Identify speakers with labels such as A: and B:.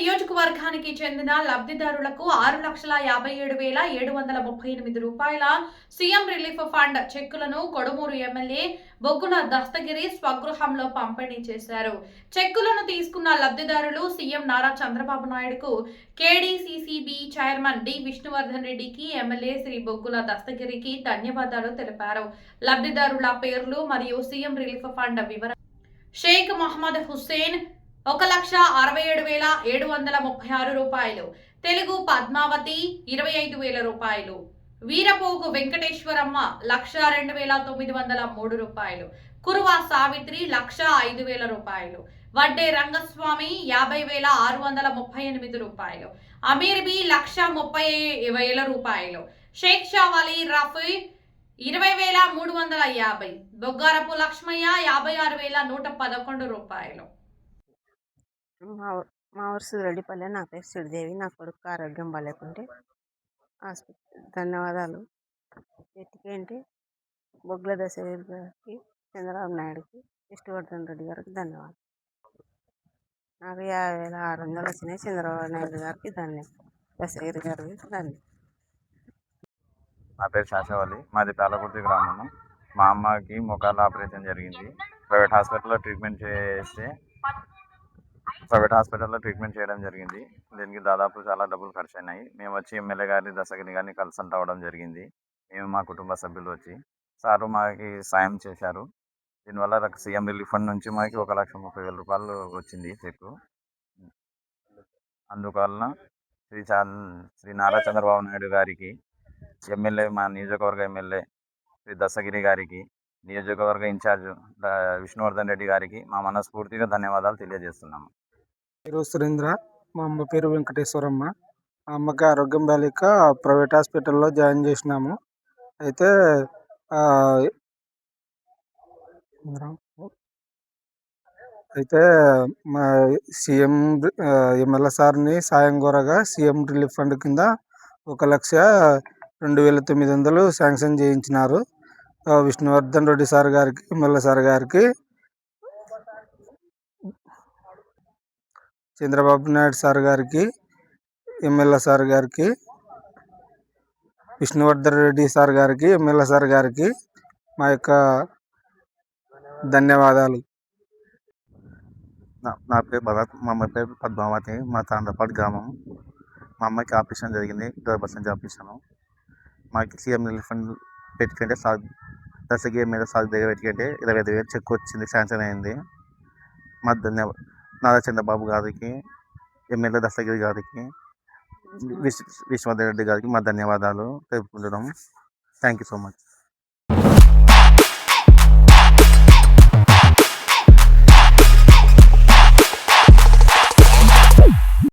A: నియోజకవర్గానికి చెందిన లబ్ధిదారులకు ఆరు లక్షల యాభై ఏడు వేల ఏడు వందల ముప్పై ఎనిమిది రూపాయల సీఎం రిలీఫ్ ఫండ్ చెక్కులను కొడుమూరు ఎమ్మెల్యే బొగ్గుల దస్తగిరి స్వగృహంలో పంపిణీ చేశారు. చెక్కులను తీసుకున్న లబ్ధిదారులు సీఎం నారా చంద్రబాబు నాయుడుకు కేడీసీసీబీ చైర్మన్ డి విష్ణువర్ధన్ రెడ్డికి ఎమ్మెల్యే శ్రీ బొగ్గుల దస్తగిరికి ధన్యవాదాలు తెలిపారు. లబ్ధిదారుల పేర్లు మరియు సీఎం రిలీఫ్ ఫండ్ వివరాలు షేక్ మహమ్మద్ హుస్సేన్ ఒక లక్ష అరవై ఏడు వేల ఏడు వందల ముప్పై ఆరు రూపాయలు. తెలుగు పద్మావతి ఇరవై ఐదు వేల రూపాయలు. వీరపోగు వెంకటేశ్వరమ్మ లక్ష రెండు వేల తొమ్మిది వందల మూడు రూపాయలు. కురువా సావిత్రి లక్ష ఐదు వేల రూపాయలు. వడ్డే రంగస్వామి యాభై వేల ఆరు వందల ముప్పై ఎనిమిది రూపాయలు. అమీర్ బి లక్ష ముప్పై వేల రూపాయలు. షేక్ షావలి రఫీ ఇరవై వేల మూడు వందల యాభై. బొగ్గారపు లక్ష్మయ్య యాభై ఆరు వేల నూట పదకొండు రూపాయలు.
B: మా మా ఊరు సూరడిపల్లె నా పేరు శ్రీదేవి నా కొడుకు ఆరోగ్యం బాగాలేకుంటే హాస్పిటల్ ధన్యవాదాలు. ఎట్టికేంటి? బొగ్గుల దశవీర్ గారికి చంద్రబాబు నాయుడుకి విష్ణువర్ధన్ రెడ్డి గారికి ధన్యవాదాలు. నాకు యాభై వేల ఆరు వందలు వచ్చినాయి చంద్రబాబు నాయుడు గారికి ధన్య దశవీర్ గారికి ధన్య.
C: నా పేరు శాసవల్లి మాది పాలకుర్తి గ్రామము మా అమ్మకి ముఖాల ఆపరేషన్ జరిగింది. ప్రైవేట్ హాస్పిటల్లో ట్రీట్మెంట్ చేస్తే ప్రైవేట్ హాస్పిటల్లో ట్రీట్మెంట్ చేయడం జరిగింది. దీనికి దాదాపు చాలా డబ్బులు ఖర్చు అయినాయి మేము వచ్చి ఎమ్మెల్యే గారిని దశగిరి గారిని కన్సల్ట్ అవ్వడం జరిగింది. మేము మా కుటుంబ సభ్యులు వచ్చి సారు మాకి సాయం చేశారు. దీనివల్ల సీఎం రిలీఫ్ ఫండ్ నుంచి మాకు ఒక లక్ష ముప్పై వేల రూపాయలు వచ్చింది చెక్కు. అందువలన శ్రీ చా శ్రీ నారా చంద్రబాబు నాయుడు గారికి ఎమ్మెల్యే మా నియోజకవర్గ ఎమ్మెల్యే శ్రీ దశగిరి గారికి నియోజకవర్గ ఇన్ఛార్జ్ విష్ణువర్ధన్ రెడ్డి గారికి మా మనస్ఫూర్తిగా ధన్యవాదాలు తెలియజేస్తున్నాము.
D: పేరు సురేంద్ర మా అమ్మ పేరు వెంకటేశ్వరమ్మ. మా అమ్మకి ఆరోగ్యం బాలిక ప్రైవేట్ హాస్పిటల్లో జాయిన్ చేసినాము. అయితే అయితే మా సీఎం ఎమ్మెల్యే సార్ని సాయం కోరగా సీఎం రిలీఫ్ ఫండ్ కింద ఒక లక్ష రెండు వేల తొమ్మిది వందలు శాంక్షన్ చేయించినారు. విష్ణువర్ధన్ రెడ్డి సార్ గారికి ఎమ్మెల్యే సార్ గారికి చంద్రబాబు నాయుడు సార్ గారికి ఎమ్మెల్యే సార్ గారికి విష్ణువర్ధన్ రెడ్డి సార్ గారికి ఎమ్మెల్యే సార్ గారికి మా యొక్క ధన్యవాదాలు.
E: నా నా పేరు భరత్ మా అమ్మ పేరు పద్మావతి మా తాండ్రపాడు గ్రామం. మా అమ్మాయికి ఆపరేషన్ జరిగింది గర్భసంచి ఆపరేషన్ మాకు సీఎం రిలీఫ్ ఫండ్ పెట్టుకుంటే దశ దశకి మీద సాగు దగ్గర పెట్టుకుంటే ఇరవై ఐదు వేలు చెక్ వచ్చింది శాంక్షన్ అయింది. మా ధన్యవాదాలు నారా చంద్రబాబు గారికి ఎమ్మెల్యే దశగిరి గారికి విశ్వ విశ్వనాథ్ రెడ్డి గారికి మా ధన్యవాదాలు తెలుపుకుంటున్నాం. Thank you so much